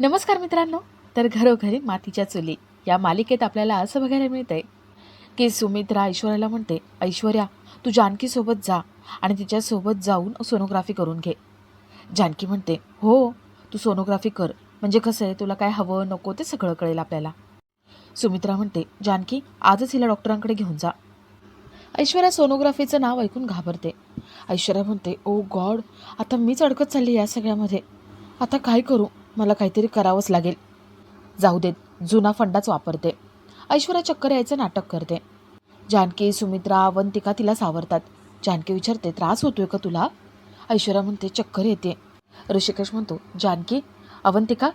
नमस्कार मित्रांनो. तर घरोघरी मातीच्या चुली या मालिकेत आपल्याला असं बघायला मिळतंय की सुमित्रा ऐश्वर्याला म्हणते ऐश्वर्या तू जानकीसोबत जा आणि तिच्यासोबत जाऊन सोनोग्राफी करून घे. जानकी म्हणते हो तू सोनोग्राफी कर. म्हणजे कसं आहे तुला काय हवं नको ते सगळं कळेल आपल्याला. सुमित्रा म्हणते जानकी आजच हिला डॉक्टरांकडे घेऊन जा. ऐश्वर्या सोनोग्राफीचं नाव ऐकून घाबरते. ऐश्वर्या म्हणते ओ गॉड आता मीच अडकत चालली या सगळ्यामध्ये. आता काय करू? मला काहीतरी करावंच लागेल. जाऊ देत जुना फंडाच वापरते. ऐश्वर्या चक्कर यायचं नाटक करते. जानकी सुमित्रा अवंतिका तिला सावरतात. जानकी विचारते त्रास होतोय का तुला? ऐश्वर्या म्हणते चक्कर येते. ऋषिकेश म्हणतो जानकी अवंतिका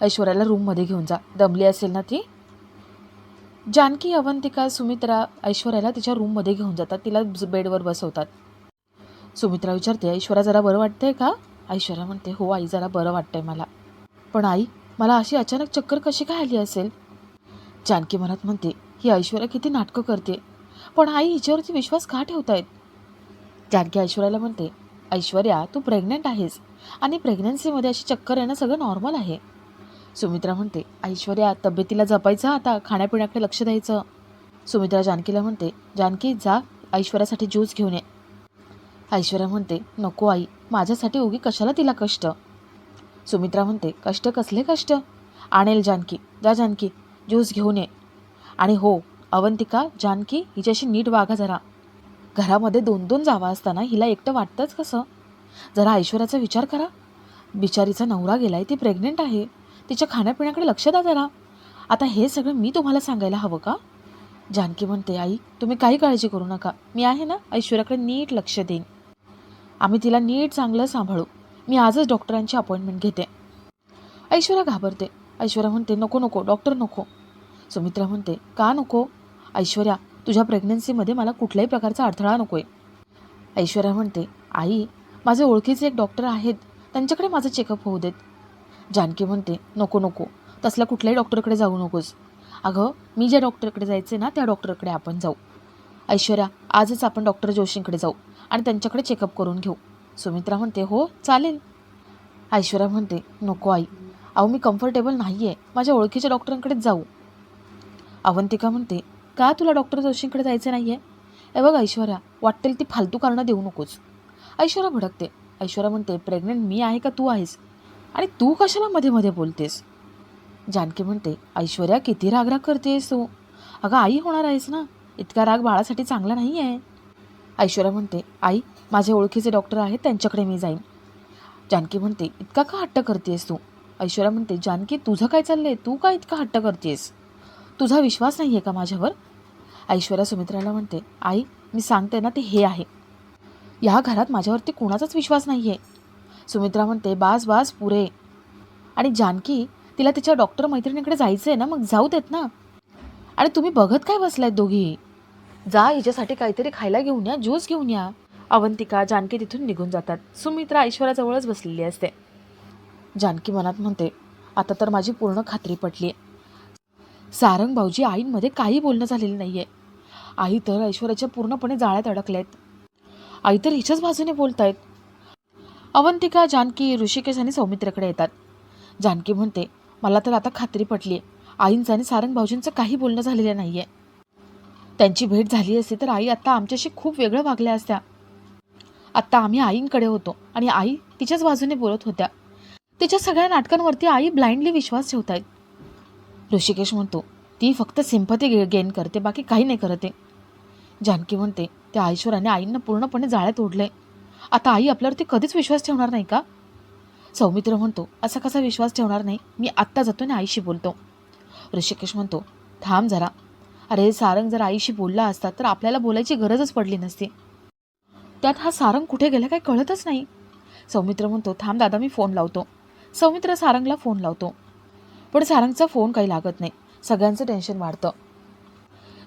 ऐश्वर्याला रूममध्ये घेऊन जा. दमली असेल ना ती? जानकी अवंतिका सुमित्रा ऐश्वर्याला तिच्या रूममध्ये घेऊन जातात. तिला ज- बेडवर बसवतात. सुमित्रा विचारते ऐश्वर्या जरा बरं वाटतंय का? ऐश्वर्या म्हणते हो आई जरा बरं वाटतंय मला. पण आई मला अशी अचानक चक्कर कशी काय आली असेल? जानकी मनात म्हणते ही ऐश्वर्या किती नाटकं करते. पण आई हिच्यावरती विश्वास का ठेवतायत? जानकी ऐश्वर्याला म्हणते ऐश्वर्या तू प्रेग्नंट आहेस आणि प्रेग्नन्सीमध्ये अशी चक्कर येणं सगळं नॉर्मल आहे. सुमित्रा म्हणते ऐश्वर्या तब्येतीला जपायचं आता खाण्यापिण्याकडे लक्ष द्यायचं. सुमित्रा जानकीला म्हणते जानकी जा ऐश्वर्यासाठी ज्यूस घेऊन ये. ऐश्वर्या म्हणते नको आई माझ्यासाठी उगी कशाला तिला कष्ट? सुमित्रा म्हणते कष्ट कसले कष्ट? आणेल जानकी जा जानकी ज्यूस घेऊन ये. आणि हो अवंतिका जानकी हिच्याशी नीट वागा जरा. घरामध्ये दोन दोन जावा असताना हिला एकटं वाटतंच कसं? जरा ऐश्वर्याचा विचार करा. बिचारीचा नवरा गेलाय ती प्रेग्नेंट आहे. तिच्या खाण्यापिण्याकडे लक्ष द्या जरा. आता हे सगळं मी तुम्हाला सांगायला हवं का? जानकी म्हणते आई तुम्ही काही काळजी करू नका. मी आहे ना ऐश्वर्याकडे नीट लक्ष देईन. आम्ही तिला नीट चांगलं सांभाळू. मी आजच डॉक्टरांची अपॉइंटमेंट घेते. ऐश्वर्या घाबरते. ऐश्वर्या म्हणते नको नको डॉक्टर नको. सुमित्रा म्हणते का नको? ऐश्वर्या तुझ्या प्रेग्नन्सीमध्ये मला कुठल्याही प्रकारचा अडथळा नको आहे ऐश्वर्या म्हणते आई माझे ओळखीचे एक डॉक्टर आहेत. त्यांच्याकडे माझं चेकअप होऊ देत. जानकी म्हणते नको नको. तसल्या कुठल्याही डॉक्टरकडे जाऊ नकोस. अगं मी ज्या डॉक्टरकडे जायचे ना त्या डॉक्टरकडे आपण जाऊ. ऐश्वर्या आजच आपण डॉक्टर जोशींकडे जाऊ आणि त्यांच्याकडे चेकअप करून घेऊ. सुमित्रा म्हणते हो चालेल. ऐश्वर्या म्हणते नको आई अहो मी कम्फर्टेबल नाही आहे माझ्या ओळखीच्या डॉक्टरांकडेच जाऊ. अवंतिका म्हणते का तुला डॉक्टर जोशींकडे जायचं नाही आहे ए बघ ऐश्वर्या वाटेल ती फालतू कारणं देऊ नकोस. ऐश्वर्या भडकते. ऐश्वर्या म्हणते प्रेग्नेंट मी आहे का तू आहेस? आणि तू कशाला मध्ये मध्ये बोलतेस? जानकी म्हणते ऐश्वर्या किती रागराग करतेस तू. अगं आई होणार आहेस ना इतका राग बाळासाठी चांगला नाही आहे ऐश्वर्या म्हणते आई माझे ओळखीचे डॉक्टर आहेत त्यांच्याकडे मी जाईन. जानकी म्हणते इतका का हट्ट करतेस तू? ऐश्वर्या म्हणते जानकी तुझं काय चाललंय? तू का इतका हट्ट करतेस तुझा विश्वास नाही आहे का माझ्यावर? ऐश्वर्या सुमित्राला म्हणते आई मी सांगते ना ते हे आहे. या घरात माझ्यावरती कोणाचाच विश्वास नाही आहे सुमित्रा म्हणते बास बास पुरे. आणि जानकी तिला तिच्या डॉक्टर मैत्रिणीकडे जायचं आहे ना मग जाऊ देत ना. आणि तुम्ही बघत काय बसलायत दोघी? जा हिच्यासाठी काहीतरी खायला घेऊन या ज्यूस घेऊन या. अवंतिका जानकी तिथून निघून जातात. सुमित्रा ईश्वराजवळच बसलेली असते. जानकी मनात म्हणते आता तर माझी पूर्ण खात्री पटली. सारंग भाऊजी आईंमध्ये काही बोलणं झालेलं नाही आहे आई तर ऐश्वर्याच्या पूर्णपणे जाळ्यात अडकल्यात आई तर हिच्याच बाजूने बोलत आहेत अवंतिका जानकी ऋषिकेश आणि सौमित्राकडे येतात. जानकी म्हणते मला तर आता खात्री पटली. आहे आईंचं आणि सारंग भाऊजींचं काही बोलणं झालेलं नाही आहे त्यांची भेट झाली असती तर आई आत्ता आमच्याशी खूप वेगळं वागल्या असत्या. आत्ता आम्ही आईंकडे होतो आणि आई तिच्याच बाजूने बोलत होत्या. तिच्या सगळ्या नाटकांवरती आई ब्लाइंडली विश्वास ठेवतायत. ऋषिकेश म्हणतो ती फक्त सिंपथी गे गेन करते बाकी काही नाही करते जानकी म्हणते त्या आईश्वराने आईंना पूर्णपणे जाळ्यात ओढले आता आई आपल्यावरती कधीच विश्वास ठेवणार नाही का? सौमित्र म्हणतो असा कसा विश्वास ठेवणार नाही? मी आत्ता जातो आणि आईशी बोलतो. ऋषिकेश म्हणतो थांब जरा. अरे सारंग जर आईशी बोलला असता तर आपल्याला बोलायची गरजच पडली नसती. त्यात हा सारंग कुठे गेला काही कळतच नाही. सौमित्र म्हणतो थांब दादा मी फोन लावतो. सौमित्र सारंगला फोन लावतो. पण सारंगचा फोन काही लागत नाही. सगळ्यांचं टेन्शन वाढतं.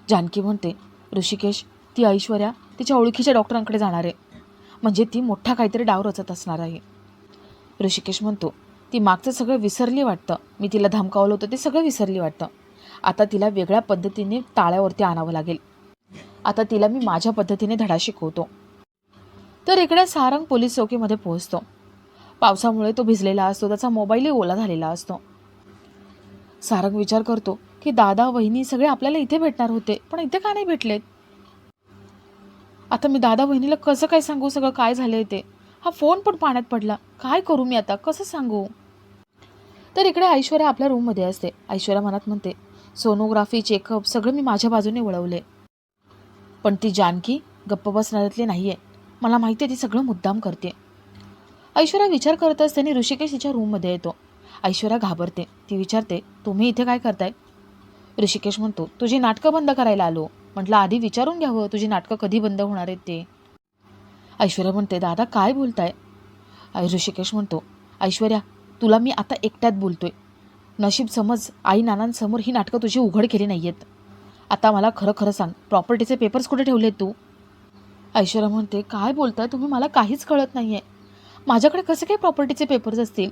जानकी म्हणते ऋषिकेश ती ऐश्वर्या तिच्या ओळखीच्या डॉक्टरांकडे जाणार आहे. म्हणजे ती मोठा काहीतरी डाव रचत असणार आहे. ऋषिकेश म्हणतो ती मागचं सगळं विसरली वाटतं. मी तिला धमकावलं होतं ते सगळं विसरली वाटतं. आता तिला वेगळ्या पद्धतीने ताळ्यावरती आणावं लागेल. आता तिला मी माझ्या पद्धतीने धडा शिकवतो. तर इकडे सारंग पोलीस चौकीमध्ये पोहोचतो. पावसामुळे तो भिजलेला असतो त्याचा मोबाईलही ओला झालेला असतो. सारंग विचार करतो की दादा वहिनी सगळे आपल्याला इथे भेटणार होते पण इथे का नाही भेटलेत? आता मी दादा वहिनीला कसं काय सांगू? सगळं काय झालं ते? हा फोन पण पाण्यात पडला. काय करू मी आता? कसं सांगू? तर इकडे ऐश्वर्या आपल्या रूममध्ये असते. ऐश्वर्या मनात म्हणते सोनोग्राफी चेकअप सगळं मी माझ्या बाजूने वळवले. पण ती जानकी गप्प बसणाऱ्यातली नाही आहे मला माहिती आहे ती सगळं मुद्दाम करते. ऐश्वर्या विचार करत असताना ऋषिकेश तिच्या रूममध्ये येतो. ऐश्वर्या घाबरते. ती विचारते तुम्ही इथे काय करताय? ऋषिकेश म्हणतो तुझी नाटकं बंद करायला आलो. म्हटलं आधी विचारून घ्यावं तुझी नाटकं कधी बंद होणार आहेत ते. ऐश्वर्या म्हणते दादा काय बोलताय? ऋषिकेश म्हणतो ऐश्वर्या तुला मी आता एकट्यात बोलतोय. नशीब समज आई नानांसमोर ही नाटकं तुझी उघड केली नाही आहेत आता मला खरं खरं सांग प्रॉपर्टीचे पेपर्स कुठे ठेवले तू? ऐश्वर्या म्हणते काय बोलताय? तुम्ही मला काहीच कळत नाही आहे माझ्याकडे कसे काय प्रॉपर्टीचे पेपर्स असतील?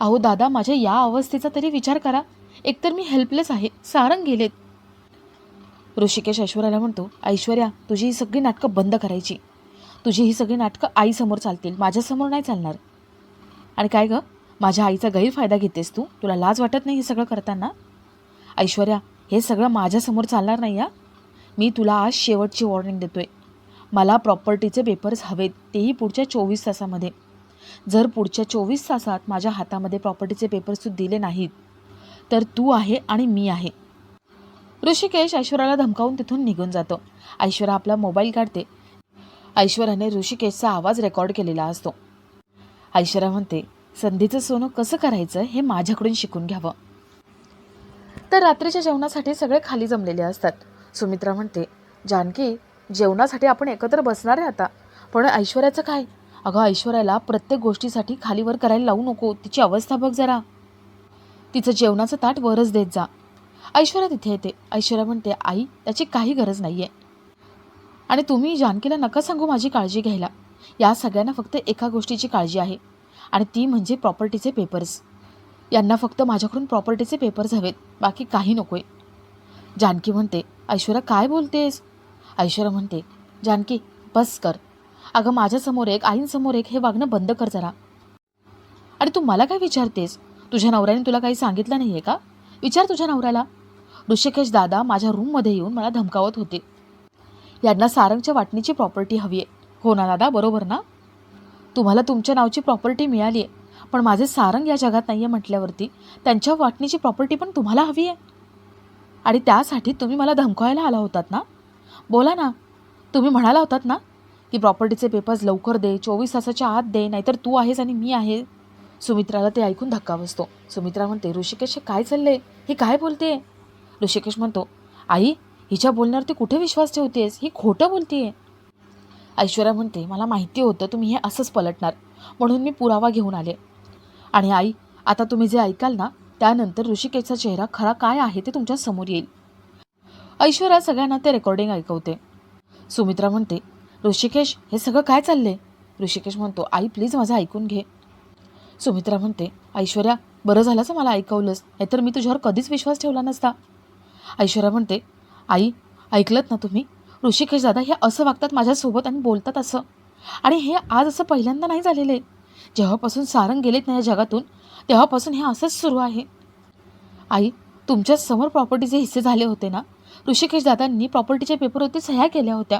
अहो दादा माझ्या या अवस्थेचा तरी विचार करा. एकतर मी हेल्पलेस आहे. सारंग गेलेत. ऋषिकेश ऐश्वर्याला म्हणतो ऐश्वर्या तुझी ही सगळी नाटकं बंद करायची. तुझी ही सगळी नाटकं आईसमोर चालतील. माझ्यासमोर नाही चालणार. आणि काय गं? माझ्या आईचा गैरफायदा घेतेस तू? तुला लाज वाटत नाही हे सगळं करताना? ऐश्वर्या हे सगळं माझ्यासमोर चालणार नाही या मी तुला आज शेवटची वॉर्निंग देतोय. मला प्रॉपर्टीचे पेपर्स हवेत तेही पुढच्या चोवीस तासामध्ये. जर पुढच्या चोवीस तासात माझ्या हातामध्ये प्रॉपर्टीचे पेपर्स तू दिले नाहीत तर तू आहे आणि मी आहे. ऋषिकेश ऐश्वर्याला धमकावून तिथून निघून जातो. ऐश्वर्या आपला मोबाईल काढते. ऐश्वर्याने ऋषिकेशचा आवाज रेकॉर्ड केलेला असतो. ऐश्वर्या म्हणते संधीचं सोनं कसं करायचं हे माझ्याकडून शिकून घ्यावं. तर रात्रीच्या जेवणासाठी सगळे खाली जमलेले असतात. सुमित्रा म्हणते जानकी जेवणासाठी आपण एकत्र बसणार आहे आता. पण ऐश्वर्याचं काय? अगं ऐश्वर्याला प्रत्येक गोष्टीसाठी खालीवर करायला लावू नको. तिची अवस्था बघ जरा. तिचं जेवणाचं ताट वरच देत जा. ऐश्वर्या तिथे येते. ऐश्वर्या म्हणते आई त्याची काही गरज नाही आहे आणि तुम्ही जानकीला नका सांगू माझी काळजी घ्यायला. या सगळ्यांना फक्त एका गोष्टीची काळजी आहे. आणि ती म्हणजे प्रॉपर्टीचे पेपर्स. यांना फक्त माझ्याकडून प्रॉपर्टीचे पेपर्स हवेत. बाकी काही नकोय. जानकी म्हणते ऐश्वर्या काय बोलतेस? ऐश्वर्या म्हणते जानकी बस कर. अगं माझ्यासमोर एक आईंसमोर एक हे वागणं बंद कर जरा. आणि तू मला काय विचारतेस? तुझ्या नवऱ्याने तुला काही सांगितलं नाही आहे का? विचार तुझ्या नवऱ्याला. ऋषिकेश दादा माझ्या रूममध्ये येऊन मला धमकावत होते. यांना सारंगच्या वाटणीची प्रॉपर्टी हवी आहे हो ना दादा बरोबर ना? तुम्हाला तुमच्या नावची प्रॉपर्टी मिळाली आहे पण माझे सारंग या जगात नाही आहे म्हटल्यावरती त्यांच्या वाटणीची प्रॉपर्टी पण तुम्हाला हवी आहे आणि त्यासाठी तुम्ही मला धमकावायला आला होतात ना? बोला ना. तुम्ही म्हणाला होतात ना की प्रॉपर्टीचे पेपर्स लवकर दे चोवीस तासाच्या आत दे नाहीतर तू आहेस आणि मी आहे. सुमित्राला ते ऐकून धक्का बसतो. सुमित्रा म्हणते ऋषिकेश काय चाललंय? ही काय बोलते ऋषिकेश म्हणतो आई हिच्या बोलण्यावरती कुठे विश्वास ठेवतेस? ही खोटं बोलतीये. ऐश्वर्या म्हणते मला माहिती होतं तुम्ही हे असंच पलटणार. म्हणून मी पुरावा घेऊन आले. आणि आई आता तुम्ही जे ऐकाल ना त्यानंतर ऋषिकेशचा चेहरा खरा काय आहे ते तुमच्यासमोर येईल. ऐश्वर्या सगळ्यांना ते रेकॉर्डिंग ऐकवते. सुमित्रा म्हणते ऋषिकेश हे सगळं काय चाललंय? ऋषिकेश म्हणतो आई प्लीज माझं ऐकून घे. सुमित्रा म्हणते ऐश्वर्या बरं झालंच मला ऐकवलंस नाहीतर मी तुझ्यावर कधीच विश्वास ठेवला नसता. ऐश्वर्या म्हणते आई ऐकलत ना तुम्ही? ऋषिकेश दादा हे असं वागतात माझ्यासोबत आणि बोलतात असं. आणि हे आज असं पहिल्यांदा नाही झालेलं. आहे जेव्हापासून सारंग गेलेत ना या जगातून तेव्हापासून हे असंच सुरू आहे. आई तुमच्यासमोर प्रॉपर्टीचे हिस्से झाले होते ना? ऋषिकेश दादांनी प्रॉपर्टीच्या पेपरवरती सह्या केल्या होत्या.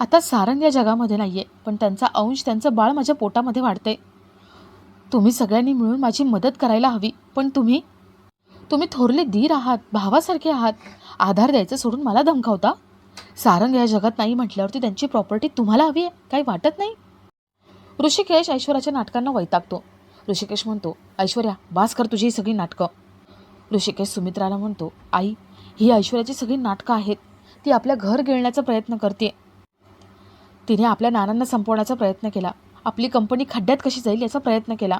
आता सारंग या जगामध्ये नाही आहे पण त्यांचा अंश त्यांचं बाळ माझ्या पोटामध्ये वाढतंय तुम्ही सगळ्यांनी मिळून माझी मदत करायला हवी पण तुम्ही? तुम्ही थोरले धीर आहात भावासारखे आहात. आधार द्यायचं सोडून मला धमकावता सारंग या जगात नाही म्हटल्यावरती त्यांची प्रॉपर्टी तुम्हाला हवी आहे काही वाटत नाही? ऋषिकेश ऐश्वर्याच्या नाटकांना वैतागतो. ऋषिकेश म्हणतो ऐश्वर्या बास कर तुझी ही सगळी नाटकं. ऋषिकेश सुमित्राला म्हणतो आई ही ऐश्वर्याची सगळी नाटकं आहेत. ती आपल्या घर गिळण्याचा प्रयत्न करते तिने आपल्या नानांना संपवण्याचा प्रयत्न केला. आपली कंपनी खड्ड्यात कशी जाईल याचा प्रयत्न केला.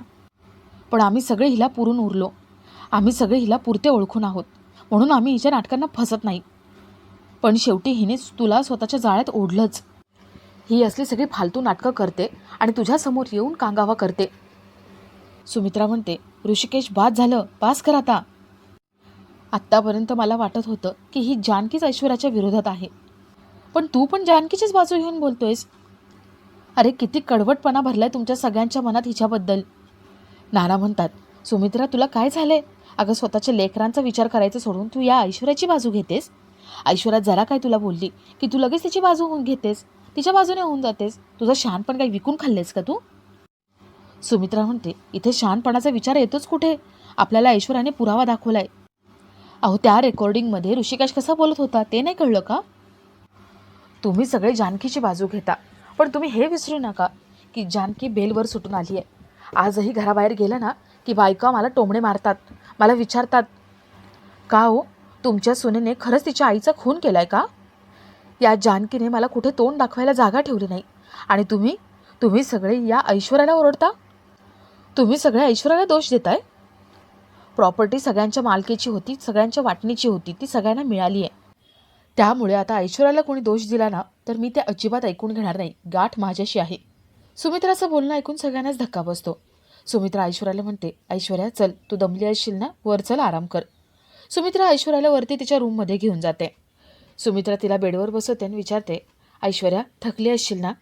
पण आम्ही सगळे हिला पुरून उरलो. आम्ही सगळे हिला पुरते ओळखून आहोत. म्हणून आम्ही हिच्या नाटकांना फसत नाही. पण शेवटी हिने तुला स्वतःच्या जाळ्यात ओढलंच. ही असली सगळी फालतू नाटकं करते आणि तुझ्यासमोर येऊन कांगावा करते. सुमित्रा म्हणते ऋषिकेश बाद झालं. पास कर आता. आत्तापर्यंत मला वाटत होतं की ही जानकीच ऐश्वर्याच्या विरोधात आहे. पण तू पण जानकीचीच बाजू घेऊन बोलतोयस. अरे किती कडवटपणा भरलाय तुमच्या सगळ्यांच्या मनात हिच्याबद्दल. नाना म्हणतात सुमित्रा तुला काय झालंय? अगं स्वतःच्या लेकरांचा विचार करायचा सोडून तू या ऐश्वर्याची बाजू घेतेस? ऐश्वर्या जरा काय तुला बोलली की तू लगेच तिची बाजू होऊन घेतेस? तिच्या बाजूने होऊन जातेस? तुझं शहाणपण काही विकून खाल्लेस का तू? सुमित्रा म्हणते इथे शहाणपणाचा विचार येतोच कुठे? आपल्याला ऐश्वर्याने पुरावा दाखवलाय. अहो त्या रेकॉर्डिंगमध्ये ऋषिकेश कसा बोलत होता ते नाही कळलं का? तुम्ही सगळे जानकीची बाजू घेता पण तुम्ही हे विसरू नका की जानकी बेलवर सुटून आली आहे आजही घराबाहेर गेलं ना की बायका मला टोमणे मारतात मला विचारतात का हो तुमच्या सुनेने खरंच तिच्या आईचा खून केला आहे का? या जानकीने मला कुठे तोंड दाखवायला जागा ठेवली नाही आणि तुम्ही तुम्ही सगळे या ऐश्वर्याला ओरडता? तुम्ही सगळे ऐश्वर्याला दोष देताय? प्रॉपर्टी सगळ्यांच्या मालकीची होती सगळ्यांच्या वाटणीची होती ती सगळ्यांना मिळाली आहे. त्यामुळे आता ऐश्वर्याला कोणी दोष दिला ना तर मी ते अजिबात ऐकून घेणार नाही. गाठ माझ्याशी आहे. सुमित्राचं बोलणं ऐकून सगळ्यांनाच धक्का बसतो. सुमित्रा ऐश्वर्याला म्हणते ऐश्वर्या चल तू दमली असशील ना वर चल आराम कर. सुमित्रा ऐश्वर्याला वरती तिच्या रूममध्ये घेऊन जाते. सुमित्रा तिला बेडवर बसवते आणि विचारते ऐश्वर्या थकली असशील ना?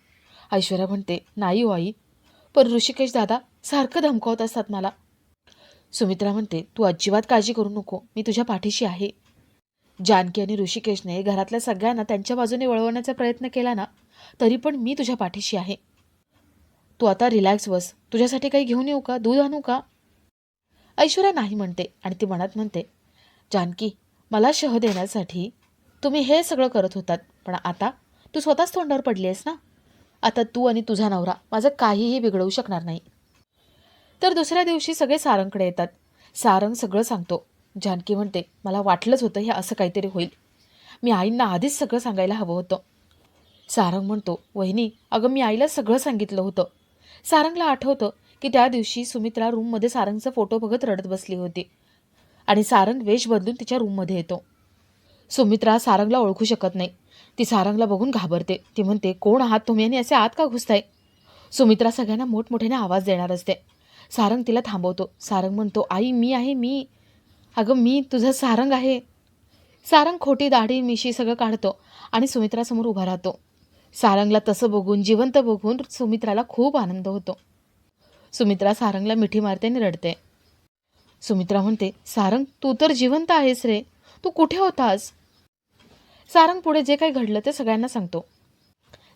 ऐश्वर्या म्हणते नाही हो आई पण ऋषिकेश दादा सारखं धमकावत असतात मला. सुमित्रा म्हणते तू अजिबात काळजी करू नको. मी तुझ्या पाठीशी आहे. जानकी आणि ऋषिकेशने घरातल्या सगळ्यांना त्यांच्या बाजूने वळवण्याचा प्रयत्न केला ना तरी पण मी तुझ्या पाठीशी आहे. तू आता रिलॅक्स बस. तुझ्यासाठी काही घेऊन येऊ का? दूध आणू का? ऐश्वर्या नाही म्हणते आणि ती मनात म्हणते जानकी मला शह देण्यासाठी तुम्ही हे सगळं करत होतात पण आता तू स्वतःच तोंडावर पडली आहेस ना? आता तू आणि तुझा नवरा माझं काहीही बिघडवू शकणार नाही. तर दुसऱ्या दिवशी सगळे सारंगकडे येतात. सारंग सगळं सांगतो. जानकी म्हणते मला वाटलंच होतं हे असं काहीतरी होईल. मी आईंना आधीच सगळं सांगायला हवं होतं. सारंग म्हणतो वहिनी अगं मी आईला सगळं सांगितलं होतं. सारंगला आठवतं की त्या दिवशी सुमित्रा रूममध्ये सारंगचा फोटो बघत रडत बसली होती आणि सारंग वेश बदलून तिच्या रूममध्ये येतो. सुमित्रा सारंगला ओळखू शकत नाही. ती सारंगला बघून घाबरते. ती म्हणते कोण आहात तुम्ही आणि असे आत का घुसताय? सुमित्रा सगळ्यांना मोठमोठ्याने आवाज देणार असते. सारंग तिला थांबवतो. सारंग म्हणतो आई मी आहे मी. अगं मी तुझं सारंग आहे. सारंग खोटी दाढी मिशी सगळं काढतो आणि सुमित्रासमोर उभा राहतो. सारंगला तसं बघून जिवंत बघून सुमित्राला खूप आनंद होतो. सुमित्रा सारंगला मिठी मारते आणि रडते. सुमित्रा म्हणते सारंग तू तर जिवंत आहेस रे. तू कुठे होतास? सारंग पुढे जे काही घडलं ते सगळ्यांना सांगतो.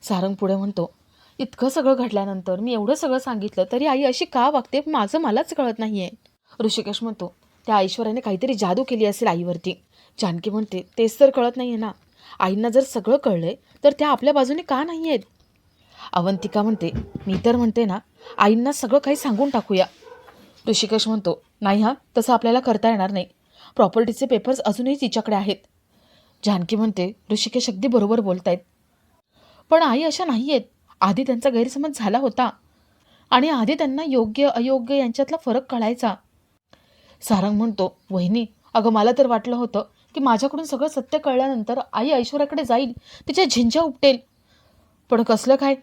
सारंग पुढे म्हणतो इतकं सगळं घडल्यानंतर मी एवढं सगळं सांगितलं तरी आई अशी का वागते माझं मलाच कळत नाही आहे ऋषिकेश म्हणतो त्या ऐश्वर्याने काहीतरी जादू केली असेल आईवरती. जानकी म्हणते तेच तर कळत नाही आहे ना. आईंना जर सगळं कळलंय तर त्या आपल्या बाजूने का नाही आहेत अवंतिका म्हणते मी तर म्हणते ना आईंना सगळं काही सांगून टाकूया. ऋषिकेश म्हणतो नाही हा तसं आपल्याला करता येणार नाही. प्रॉपर्टीचे पेपर्स अजूनही तिच्याकडे आहेत. जानकी म्हणते ऋषिकेश अगदी बरोबर बोलतायत. पण आई अशा नाही आहेत आधी त्यांचा गैरसमज झाला होता. आणि आधी त्यांना योग्य अयोग्य यांच्यातला फरक कळायचा. सारंग म्हणतो वहिनी अगं मला तर वाटलं होतं की माझ्याकडून सगळं सत्य कळल्यानंतर आई ऐश्वर्याकडे जाईल तिच्या झिंच्या उपटेल. पण कसलं काय?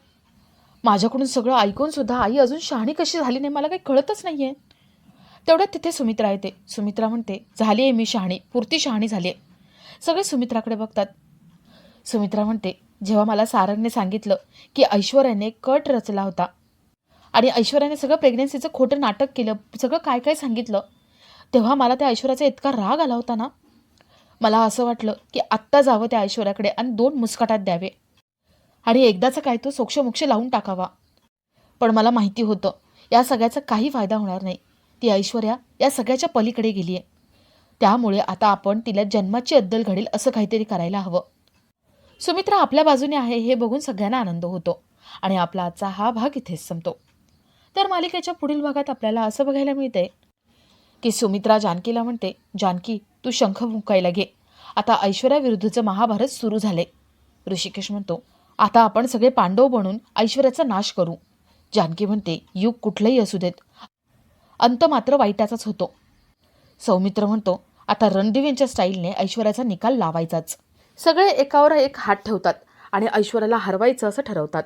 माझ्याकडून सगळं ऐकून सुद्धा आई अजून शहाणी कशी झाली नाही मला काही कळतच नाही आहे तेवढ्यात तिथे सुमित्रा येते. सुमित्रा म्हणते झाली आहे मी शहाणी पुरती शहाणी झाली आहे सगळे सुमित्राकडे बघतात. सुमित्रा म्हणते जेव्हा मला सारंगने सांगितलं की ऐश्वर्याने कट रचला होता. आणि ऐश्वर्याने सगळं प्रेग्नन्सीचं खोटं नाटक केलं सगळं काय काय सांगितलं तेव्हा मला त्या ऐश्वर्याचा इतका राग आला होता ना. मला असं वाटलं की आत्ता जावं त्या ऐश्वर्याकडे आणि दोन मुस्काटात द्यावे. आणि एकदाचं काय तो सोक्षमोक्ष लावून टाकावा. पण मला माहिती होतं या सगळ्याचा काही फायदा होणार नाही. ती ऐश्वर्या या सगळ्याच्या पलीकडे गेली आहे त्यामुळे आता आपण तिला जन्माची अद्दल घडेल असं काहीतरी करायला हवं. सुमित्रा आपल्या बाजूने आहे हे बघून सगळ्यांना आनंद होतो आणि आपला आजचा हा भाग इथेच संपतो. तर मालिकेच्या पुढील भागात आपल्याला असं बघायला मिळते की सुमित्रा जानकीला म्हणते जानकी तू शंख मुकायला घे. आता ऐश्वर्याविरुद्धचं महाभारत सुरू झाले ऋषिकेश म्हणतो आता आपण सगळे पांडव बनून ऐश्वर्याचा नाश करू. जानकी म्हणते युग कुठलंही असू देत. अंत मात्र वाईटाचाच होतो. सौमित्र म्हणतो आता रणदेवींच्या स्टाईलने ऐश्वर्याचा निकाल लावायचाच. सगळे एकावर एक हात ठेवतात आणि ऐश्वर्याला हरवायचं असं ठरवतात.